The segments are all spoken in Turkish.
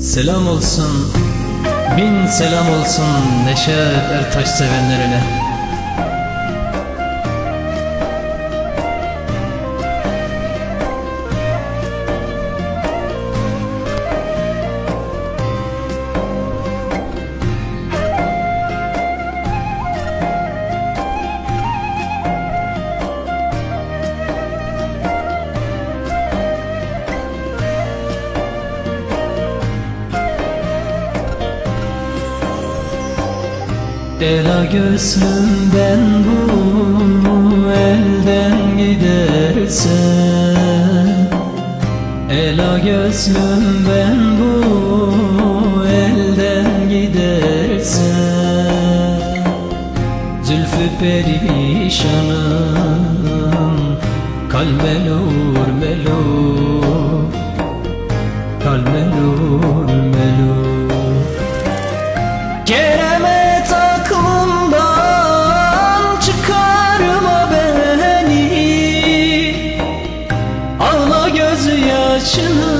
Selam olsun, bin selam olsun Neşet Ertaş sevenlerine. Ela gözlümden bu elden giderse. Ela gözlümden bu elden giderse. Zülfü perişanım Kalmelur melur Kalmelur karşılığı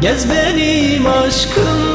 Gez benim aşkım